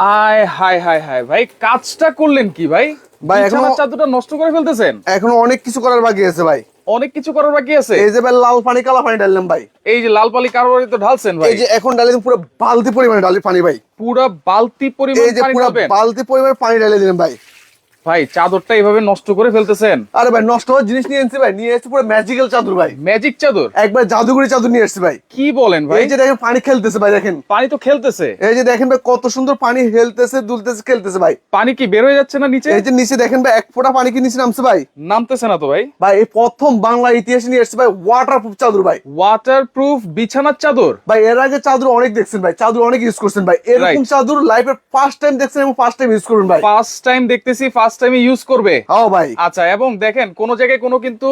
আয় high high high ভাই কাজটা করলেন কি ভাই? ভাই, এখন চাদরটা নষ্ট করে ফেলতেছেন? এখনও অনেক কিছু করার বাকি আছে ভাই। অনেক কিছু করার বাকি আছে? এই যে ভাই লাল পানি কালা পানি ডাললাম ভাই। এই যে লাল পালি পানি তো ঢালছেন ভাই? এই যে এখন ডালে পুরো বালতি পরিমাণে ডালি পানি ভাই। পুরো বালতি পরিমাণে এই যে পানি পুরো বালতি পরিমাণে পানি ঢালে দিলেন ভাই। ভাই চাদরটা এইভাবে নষ্ট করে ফেলতেছেন? আরে ভাই নষ্ট হওয়ার জিনিস নিয়ে এসেছি ভাই নিয়ে এসেছি পুরো ম্যাজিক্যাল চাদর ভাই। ম্যাজিক চাদর? একবার জাদুঘরি চাদর নিয়ে এসেছি ভাই। কি বলেন ভাই? এই যে দেখেন পানি খেলতেছে ভাই দেখেন। পানি তো খেলতেছে। এই যে দেখেন ভাই কত সুন্দর পানি হেলতেছে দুলতেছে খেলতেছে ভাই। পানি কি বের হয়ে যাচ্ছে না নিচে? এই যে নিচে দেখেন ভাই এক ফোঁটা পানি কি নিচে নামছে ভাই? নামতেছে না তো ভাই। ভাই এই প্রথম বাংলা ইতিহাসে নিয়ে এসেছে ভাই ওয়াটার প্রুফ চাদর ভাই। ওয়াটার প্রুফ বিছানার চাদর? ভাই এর আগে চাদর অনেক দেখছেন ভাই চাদর অনেক ইউজ করছেন ভাই। এরকম চাদর লাইফের ফার্স্ট টাইম দেখছেন এবং ফার্স্ট টাইম ইউজ করবেন ভাই। ফার্স্ট টাইম দেখতেছি ফার্স্ট টাইম ইউজ করবে? ভাই। আচ্ছা এবং দেখেন কোন জায়গায় কোনো কিন্তু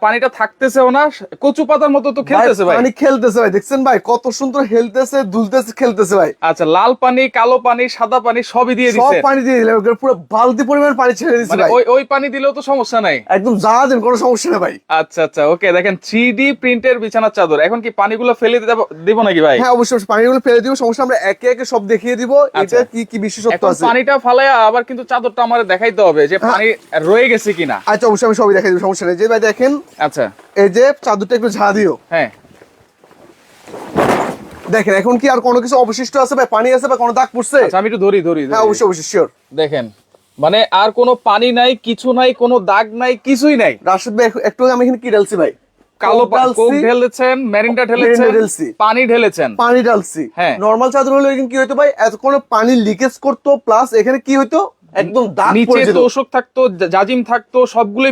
পানিটা থাকতেছেও না কচু পাতার মতো তো খেলতেছে ভাই। পানি খেলতেছে ভাই দেখছেন ভাই কত সুন্দর হেলতেছে দুলতেছে খেলতেছে ভাই। আচ্ছা লাল পানি কালো পানি সাদা পানি সবই দিয়ে সব পানি দিয়ে পুরো বালতি পরিমাণ পানি ছেড়ে দিচ্ছে মানে ভাই। ওই ওই পানি দিলেও তো সমস্যা নাই। একদম যা দেন কোনো সমস্যা নেই ভাই। আচ্ছা আচ্ছা ওকে দেখেন থ্রি ডি প্রিন্টের বিছানার চাদর। এখন কি পানিগুলো ফেলে দেব- নাকি ভাই? হ্যাঁ অবশ্যই পানিগুলো ফেলে দিব সমস্যা আমরা একে একে সব দেখিয়ে দিব আচ্ছা। এটা কি কি বিশেষত্ব আছে? পানিটা ফালায় আবার কিন্তু চাদরটা আমার দেখাইতে হবে যে পানি রয়ে গেছে কিনা। আচ্ছা অবশ্যই আমি সবই দেখাই দিব সমস্যা নেই। যে ভাই দেখেন আচ্ছা। এই যে চাদরটা একটু ঝা দিও। হ্যাঁ। দেখেন এখন কি আর কোনো কিছু অবশিষ্ট আছে ভাই পানি আছে বা কোনো দাগ পড়ছে? আচ্ছা আমি একটু ধরি ধরি হ্যাঁ অবশ্যই অবশ্যই শিওর দেখেন মানে আর কোনো পানি নাই কিছু নাই কোনো দাগ নাই কিছুই নাই। রাশেদ ভাই একটু- আমি এখানে কি ডালছি ভাই? কালো কোক ঢেলেছেন ম্যারিনটা ঢেলেছেন ঢেলছি। পানি ঢেলেছেন। পানি ঢালছি। হ্যাঁ। নরমাল চাদর হলে কি হতো ভাই? এতক্ষণ পানি লিকেজ করতো প্লাস এখানে কি হতো একদম দাগ নিচে তোষক থাকতো জাজিম থাকতো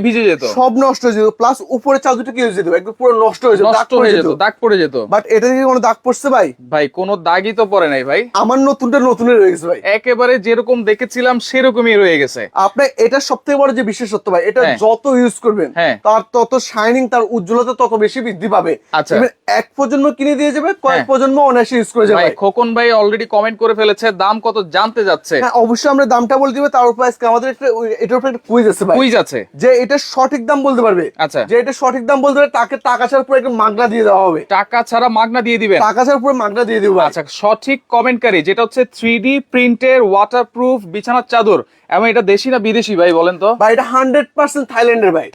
ভিজে যেত। সব নষ্ট হয়ে যেত। প্লাস উপরে চাদরটা কি হয়ে যেত? একদম পুরো নষ্ট হয়ে যেত নষ্ট হয়ে যেত। দাগ পড়ে যেত। বাট এটা থেকে কোনো দাগ পড়ছে ভাই? ভাই কোনো দাগই তো পড়ে নাই ভাই। আমার নতুনটা নতুনই রয়ে গেছে ভাই। একেবারে যেরকম দেখেছিলাম সেরকমই রয়ে গেছে। আপনার এটা সব থেকে বড় যে বিশেষত্ব ভাই এটা হ্যাঁ। যত ইউজ করবেন হ্যাঁ। তার তত শাইনিং তার উজ্জ্বলতা তত বেশি বৃদ্ধি পাবে। আচ্ছা। এক প্রজন্ম কিনে দিয়ে যাবে কয়েক হ্যাঁ। প্রজন্ম অনায়াসে ইউজ করে যাবে ভাই খোকন ভাই অলরেডি কমেন্ট করে ফেলেছে দাম কত জানতে যাচ্ছে। হ্যাঁ অবশ্যই আমরা দামটা বলে দিবে তার উপর আজকে আমাদের একটা এটার উপর একটা কুইজ আছে ভাই। কুইজ আছে। যে এটা সঠিক দাম বলতে পারবে। আচ্ছা। যে এটা সঠিক দাম বলতে পারবে তাকে টাকা ছাড়া পুরো একদম মাগনা দিয়ে দেওয়া হবে। টাকা ছাড়া মাগনা দিয়ে দিবে টাকা ছাড়া পুরো মাগনা দিয়ে দিবে আচ্ছা সঠিক কমেন্টকারী যেটা হচ্ছে থ্রি ডি প্রিন্টের ওয়াটারপ্রুফ বিছানার চাদর। এবং এটা দেশি না বিদেশি ভাই বলেন তো? ভাই এটা হান্ড্রেড পার্সেন্ট থাইল্যান্ডের ভাই।